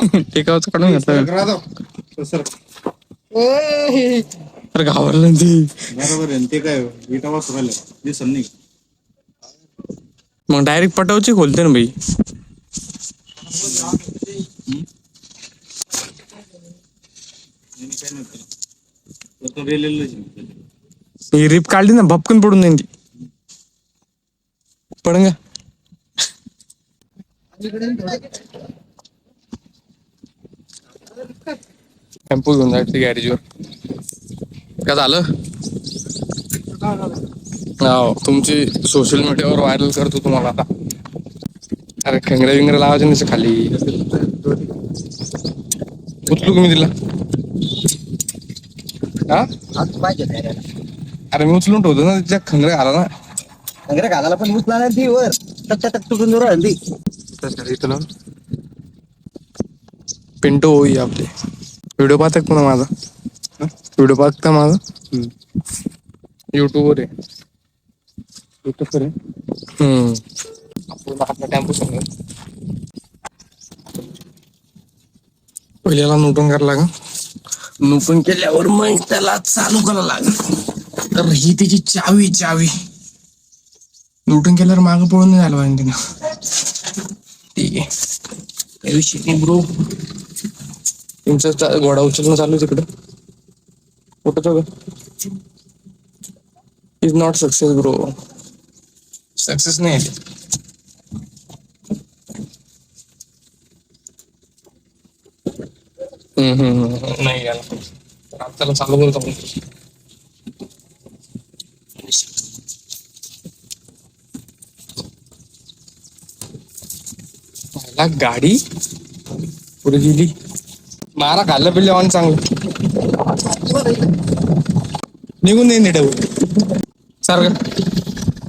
टेकावचं काढून घेतलं. राहतो सर अरे घाबरलं ना ती. बरोबर आहे ते काय विटा वाचून राहिलं. दिसन नाही. मग डायरेक्ट पटावची खोलते ना भाई काय नव्हतं. तो रेलेलं ही रिप काढली ना भपकन पडून जाईन ती. पडन टेम्पो घेऊन जायचं गॅरेजवर का झालं? हो तुमची सोशल मीडियावर व्हायरल करतो तुम्हाला आता. अरे खेंगऱ्या विंगऱ्या लावायचे नसे खाली. उचलू मी तिला? हा? अरे मी उचलून ठेवतो ना तिच्या खंगऱ्या घाला ना. वगैरे घालायला पण उचला ती वर. टक टक तुटून जर राहिली पिंटो होई आपले. व्हिडिओ पाहतात पुन्हा माझा? व्हिडिओ पाहत का माझा? युट्यूबवर आहे. टेम्पो पहिल्याला नोटून करायला लागा नोटून केल्यावर मग त्याला चालू करायला लागेल. तर ही त्याची चावी चावी. लुटून केल्यावर मागं पळून नाही झालं पाहिजे तिनं. ठीक आहे. ब्रो तुमचं घोडा उचलणं चालू आहे तिकडं. कुठं का is not success bro success नाही. नाही याला त्याला चालू करतो आपण. मला गाडी पुढे गेली. मारा खाल्लं पिल्ले ऑन चांगलं निघून नाही नीट सारखं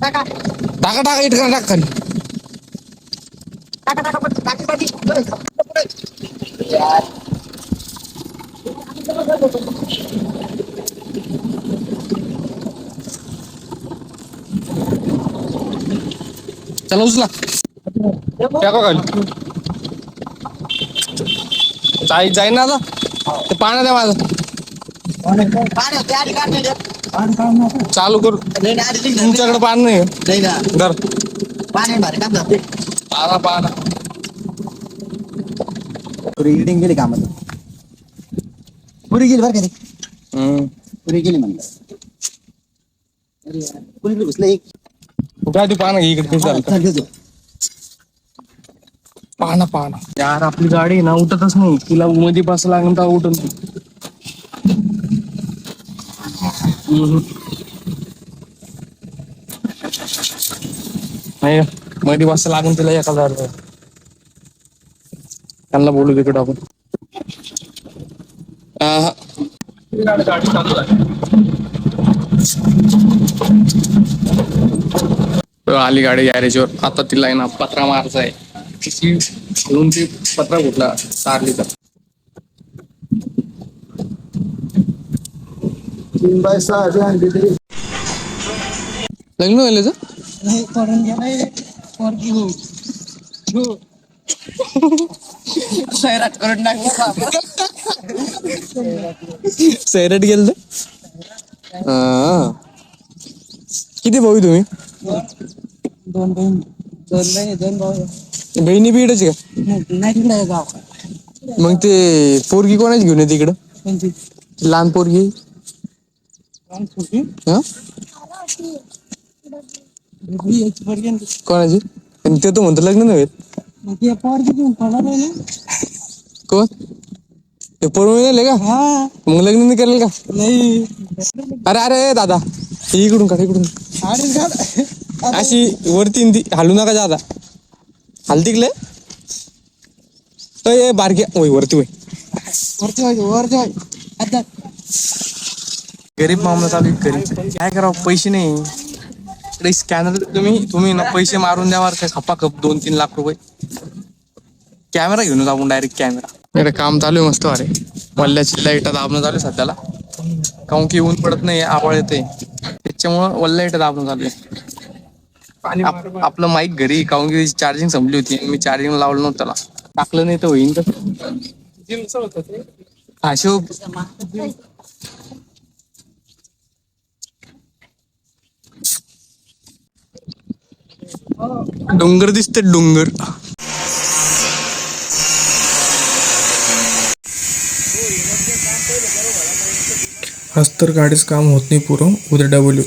टाका टाका इट करा टाक खाली चला उचला टाका खाली जाई जाईन ना आता. ते पाण्यात आहे माझं. चालू करू. तुमच्याकडे पाणी नाही का? धर. पाहा पाहा पुरी इडिंग गेली कामात पुरी गेली बरं का ती? हम्म. पुरी गेली म्हणलं. पुरी घुसलं एक. ते पाहा ना इकडे किती पाहना पाहना. पाहा पाहा यार आपली गाडी आहे ना उठतच नाही. तिला मध्ये बस लागून तर उठून नाही मधी मध्ये बस लागून तिला एका जायला त्यांना बोलू तिकडे आपण. आली गाडी गॅरेजवर आता तिला आहे ना पत्रा मारायचा आहे. ती पत्रा कुठला सारली तर. तीन बाय आणली तरी. लग्न व्हायला? नाही पोरगी हो हो. सैराट करून टाकला सैराट गेल किती भाऊ आहे तुम्ही? दोन बहीण. दोन बहीण दोन भाऊ बहिणी बिडच का? नाही तिकडे गाव. मग ते पोरगी कोणाची घेऊन येते इकडं? लहान पोरगी? हा? ती. कोणाची? आणि ते तो म्हणतो लग्न नव्हे? मग ती पोरगी घेऊन पळाला आहे ना. कोण? ते पळून गेले का? हा. मग लग्न नाही करेल का? नाही. अरे अरे दादा. इकडून का इकडून. अरे. अशी वरती न ती हलू नका जादा. हलती गले ए बारक्या ओय वरती वय वरती व्हायचं वरती आता. गरीब मामला चालू आहे गरीब. काय करावं? पैसे नाही. स्कॅनर तुम्ही तुम्ही ना पैसे मारून द्यावर काय खपा खप दोन तीन लाख रुपये. कॅमेरा घेऊन आपण डायरेक्ट कॅमेरा. इकडे काम चालू आहे मस्त अरे वल्ल्याची लाइट दाबणं चालू आहे सध्याला. काऊन की ऊन पडत नाही आवाळ येते त्याच्यामुळं वल्ल्या लाइट दाबणं चालू आहे. आपलं माईक घरी काऊन की चार्जिंग संपली होती. मी चार्जिंग लावलं नव्हतं त्याला. टाकलं नाही तर होईन तर. अशोक. डोंगर दिसते डोंगर. आज तर गाडीच काम होत नाही पुरं. उद्या डबल